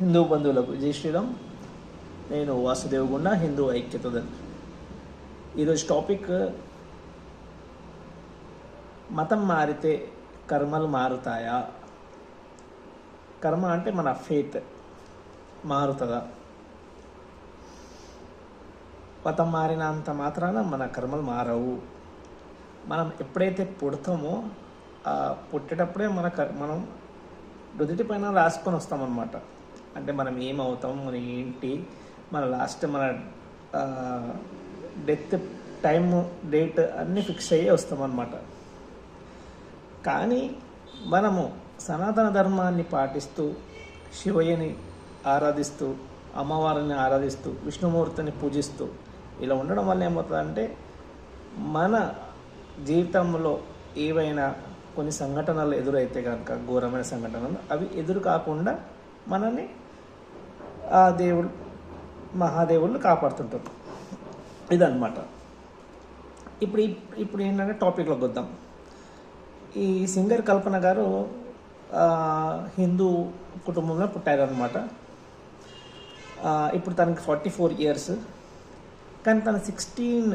హిందూ బంధువులకు జై శ్రీరామ్. నేను వాసుదేవ్ గుండ హిందూ ఐక్యత దళ్ ఈరోజు టాపిక్ మతం మారితే కర్మలు మారుతాయా? కర్మ అంటే మన ఫేత్ మారుతుందా? మతం మారినంత మాత్రాన మన కర్మలు మారవు. మనం ఎప్పుడైతే పుడతామో ఆ పుట్టేటప్పుడే మన కర్ మనం నుదుటి పైన రాసుకొని వస్తామన్నమాట. అంటే మనం ఏమవుతాం మనం ఏంటి మన లాస్ట్ మన డెత్ టైమ్ డేట్ అన్నీ ఫిక్స్ అయ్యి వస్తామన్నమాట. కానీ మనము సనాతన ధర్మాన్ని పాటిస్తూ శివయ్యని ఆరాధిస్తూ అమ్మవారిని ఆరాధిస్తూ విష్ణుమూర్తిని పూజిస్తూ ఇలా ఉండడం వల్ల ఏమవుతుందంటే మన జీవితంలో ఏవైనా కొన్ని సంఘటనలు ఎదురైతే కనుక ఘోరమైన సంఘటనలు అవి ఎదురు కాకుండా మనల్ని ఆ దేవుడు మహాదేవుళ్ళు కాపాడుతుంటారు ఇదన్నమాట. ఇప్పుడు ఇప్పుడు ఏంటంటే టాపిక్లోకి వద్దాం. ఈ సింగర్ కల్పన గారు హిందూ కుటుంబంలో పుట్టారనమాట ఇప్పుడు తనకి ఫార్టీ ఫోర్ ఇయర్స్. కానీ తన సిక్స్టీన్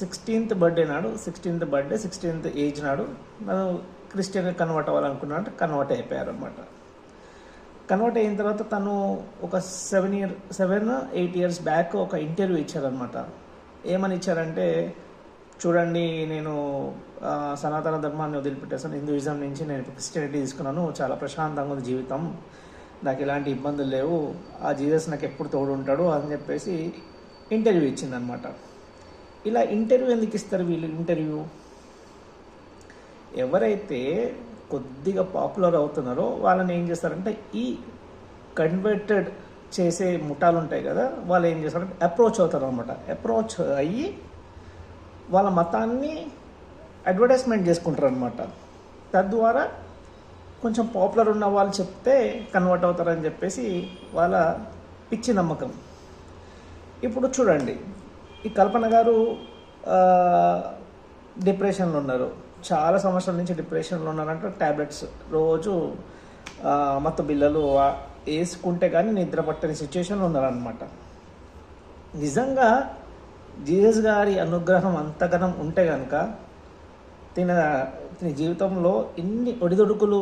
సిక్స్టీన్త్ బర్త్డే నాడు సిక్స్టీన్త్ బర్త్డే సిక్స్టీన్త్ ఏజ్ నాడు నన్ను క్రిస్టియన్గా కన్వర్ట్ అవ్వాలనుకున్నా అంటే కన్వర్ట్ అయిపోయారు అనమాట కన్వర్ట్ అయిన తర్వాత తను ఒక seven year seven eight years back ఒక ఇంటర్వ్యూ ఇచ్చారనమాట ఏమని ఇచ్చారంటే చూడండి నేను సనాతన ధర్మాన్ని వదిలిపెట్టేసాను హిందూయిజం నుంచి నేను క్రిస్టియానిటీ తీసుకున్నాను. చాలా ప్రశాంతంగా ఉంది జీవితం. నాకు ఎలాంటి ఇబ్బందులు లేవు. ఆ జీసస్ నాకు ఎప్పుడు తోడు ఉంటాడు అని చెప్పేసి ఇంటర్వ్యూ ఇచ్చిందనమాట ఇలా ఇంటర్వ్యూ ఎందుకు ఇస్తారు వీళ్ళు? ఇంటర్వ్యూ ఎవరైతే కొద్దిగా పాపులర్ అవుతున్నారో వాళ్ళని ఏం చేస్తారంటే ఈ కన్వర్టెడ్ చేసే ముఠాలు ఉంటాయి కదా వాళ్ళు ఏం చేస్తారంటే అప్రోచ్ అవుతారు అనమాట అప్రోచ్ అయ్యి వాళ్ళ మతాన్ని అడ్వర్టైజ్మెంట్ చేసుకుంటారు అనమాట తద్వారా కొంచెం పాపులర్ ఉన్న వాళ్ళు చెప్తే కన్వర్ట్ అవుతారని చెప్పేసి వాళ్ళ పిచ్చి నమ్మకం. ఇప్పుడు చూడండి ఈ కల్పన గారు డిప్రెషన్లో ఉన్నారు. చాలా సంవత్సరాల నుంచి డిప్రెషన్లో ఉన్నానంటే ట్యాబ్లెట్స్ రోజు ఆ, మత్తు బిల్లలు వేసుకుంటే కానీ నిద్ర పట్టని సిచ్యువేషన్లో ఉన్నారనమాట నిజంగా జీసస్ గారి అనుగ్రహం అంతగనం ఉంటే కనుక తిన తిన జీవితంలో ఎన్ని ఒడిదొడుకులు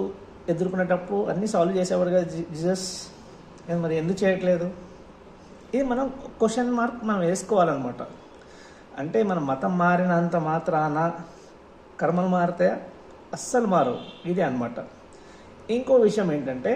ఎదుర్కొనేటప్పుడు అన్నీ సాల్వ్ చేసేవారు కదా జీ- జీసస్? మరి ఎందుకు చేయట్లేదు? ఇది మనం క్వశ్చన్ మార్క్ మనం వేసుకోవాలన్నమాట. అంటే మన మతం మారినంత మాత్రాన కర్మలు మారితే అస్సలు మారు ఇది అన్నమాట. ఇంకో విషయం ఏంటంటే